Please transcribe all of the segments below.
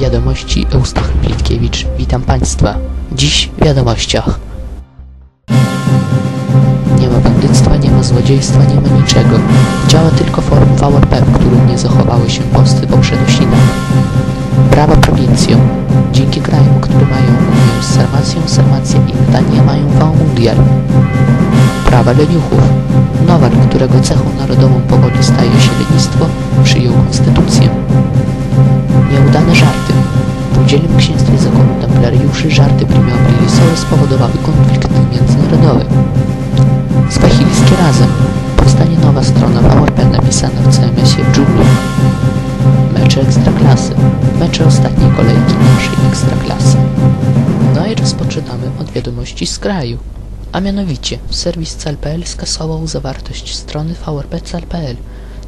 Wiadomości Eustach Plitkiewicz. Witam Państwa. Dziś w wiadomościach. Nie ma bandyctwa, nie ma złodziejstwa, nie ma niczego. Działa tylko forum VRP, w którym nie zachowały się posty po przedosinach. Brawa prowincjom. Dzięki krajom, które mają Unię z Sarmacją, Sarmacja i Dania mają V-Mundial. Prawa leniuchów. Nowak, którego cechą narodową powoli staje się lenistwo, przyjął konstytucję. Nieudane żarty. W księstwie zakonu templariuszy żarty prima aprilisowe spowodowały konflikty międzynarodowe. Swahilskie razem. Powstanie nowa strona VRP napisana w CMS-ie dżungli. Mecze Ekstraklasy. Mecze ostatniej kolejki naszej Ekstraklasy. No i rozpoczynamy od wiadomości z kraju. A mianowicie, serwis cal.pl skasował zawartość strony vrp.cal.pl.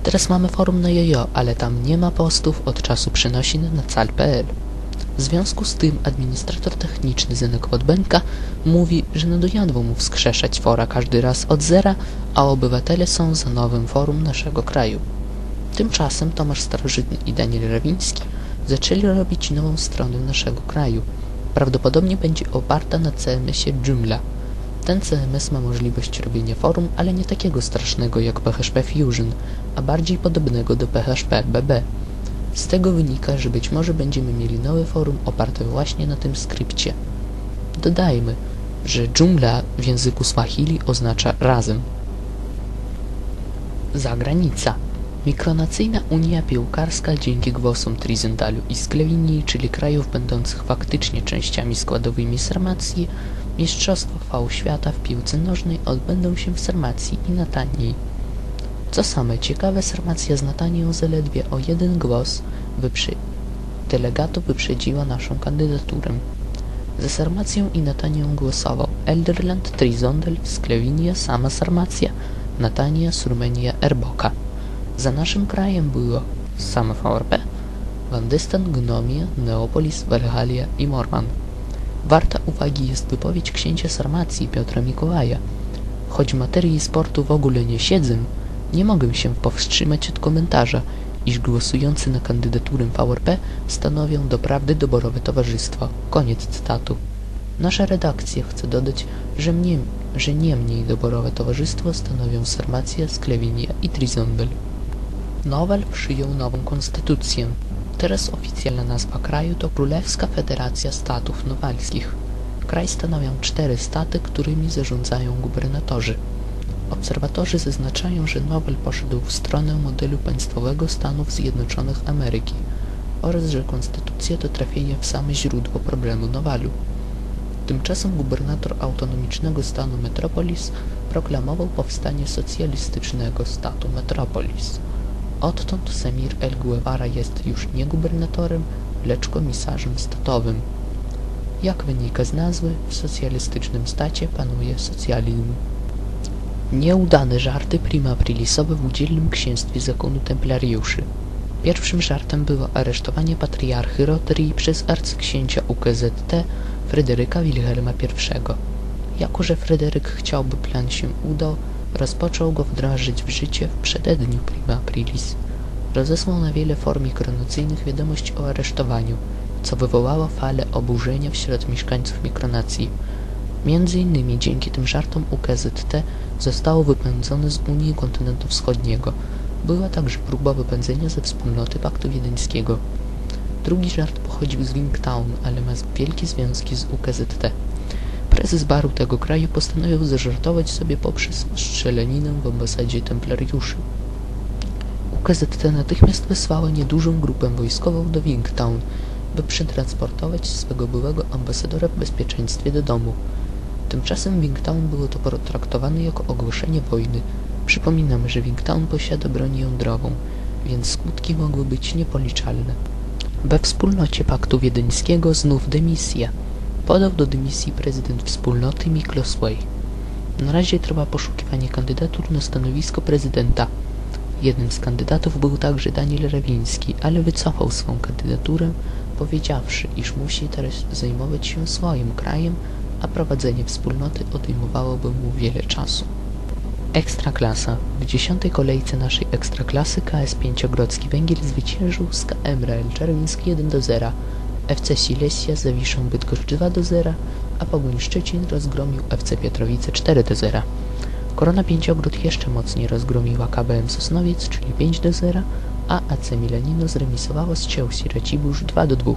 Teraz mamy forum na jojo, ale tam nie ma postów od czasu przenosin na cal.pl. W związku z tym administrator techniczny Zenek Podbenka mówi, że no dojadło mu wskrzeszać fora każdy raz od zera, a obywatele są za nowym forum naszego kraju. Tymczasem Tomasz Starożytny i Daniel Rawiński zaczęli robić nową stronę naszego kraju. Prawdopodobnie będzie oparta na CMS-ie Joomla. Ten CMS ma możliwość robienia forum, ale nie takiego strasznego jak PHP Fusion, a bardziej podobnego do PHP BB. Z tego wynika, że być może będziemy mieli nowe forum oparte właśnie na tym skrypcie. Dodajmy, że Joomla w języku Swahili oznacza razem. Zagranica. Mikronacyjna Unia Piłkarska dzięki głosom Trizentalu i Sklewinii, czyli krajów będących faktycznie częściami składowymi Sarmacji, Mistrzostwa V świata w piłce nożnej odbędą się w Sarmacji i Natanii. Co same ciekawe, Sarmacja z Natanią zaledwie o jeden głos wyprzy... delegatów wyprzedziła naszą kandydaturę. Za Sarmacją i Natanią głosował Elderland, Trizondel, Sklewinia, sama Sarmacja, Natania, Surmenia, Erboka. Za naszym krajem było same VRP, Wandystan, Gnomia, Neopolis, Walhalia i Morman. Warta uwagi jest wypowiedź księcia Sarmacji Piotra Mikołaja. Choć materii sportu w ogóle nie siedzę, nie mogę się powstrzymać od komentarza, iż głosujący na kandydaturę VRP stanowią doprawdy doborowe towarzystwo. Koniec cytatu. Nasza redakcja chce dodać, że, mnie, że nie mniej doborowe towarzystwo stanowią Sarmacja, Sklewinia i Trizondel. Nowel przyjął nową konstytucję. Teraz oficjalna nazwa kraju to Królewska Federacja Statów Nowalskich. Kraj stanowią cztery staty, którymi zarządzają gubernatorzy. Obserwatorzy zaznaczają, że Nowel poszedł w stronę modelu państwowego Stanów Zjednoczonych Ameryki oraz że konstytucja to trafienie w same źródło problemu Nowalu. Tymczasem gubernator autonomicznego stanu Metropolis proklamował powstanie socjalistycznego statu Metropolis. Odtąd Semir El Guevara jest już nie gubernatorem, lecz komisarzem statowym. Jak wynika z nazwy, w socjalistycznym stacie panuje socjalizm. Nieudane żarty prima aprilisowe w udzielnym księstwie zakonu templariuszy. Pierwszym żartem było aresztowanie patriarchy Rotary przez arcyksięcia UKZT Fryderyka Wilhelma I. Jako, że Fryderyk chciałby plan się udał, rozpoczął go wdrażać w życie w przededniu prima aprilis. Rozesłał na wiele form mikronacyjnych wiadomość o aresztowaniu, co wywołało falę oburzenia wśród mieszkańców mikronacji. Między innymi dzięki tym żartom UKZT zostało wypędzone z Unii Kontynentu Wschodniego. Była także próba wypędzenia ze wspólnoty Paktu Wiedeńskiego. Drugi żart pochodził z Wingtown, ale ma wielkie związki z UKZT. Prezes baru tego kraju postanowił zażartować sobie poprzez strzelaninę w ambasadzie templariuszy. UKZT natychmiast wysłała niedużą grupę wojskową do Wingtown, by przetransportować swego byłego ambasadora w bezpieczeństwie do domu. Tymczasem Wingtown było to potraktowane jako ogłoszenie wojny. Przypominam, że Wingtown posiada broń jądrową, więc skutki mogły być niepoliczalne. We wspólnocie Paktu Wiedeńskiego znów dymisja. Podał do dymisji prezydent wspólnoty Miklos Way. Na razie trwa poszukiwanie kandydatur na stanowisko prezydenta. Jednym z kandydatów był także Daniel Rewiński, ale wycofał swą kandydaturę, powiedziawszy, iż musi teraz zajmować się swoim krajem, a prowadzenie wspólnoty odejmowałoby mu wiele czasu. Ekstraklasa. W dziesiątej kolejce naszej Ekstraklasy KS Pięciogrodzki Węgiel zwyciężył z KM Real Czerwiński 1 do 0. FC Silesia z Zawiszą Bydgoszcz 2 do 0, a Pogoń Szczecin rozgromił FC Pietrowice 4 do 0. Korona Pięciogród jeszcze mocniej rozgromiła KBM Sosnowiec, czyli 5 do 0, a AC Milanino zremisowało z Chelsea Racibórz 2 do 2.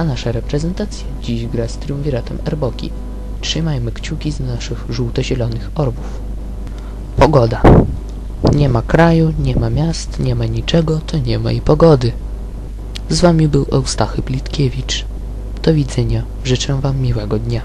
A nasza reprezentacja dziś gra z triumviratem Erboki. Trzymajmy kciuki z naszych żółto-zielonych orbów. Pogoda. Nie ma kraju, nie ma miast, nie ma niczego, to nie ma i pogody. Z wami był Eustachy Blitkiewicz. Do widzenia. Życzę wam miłego dnia.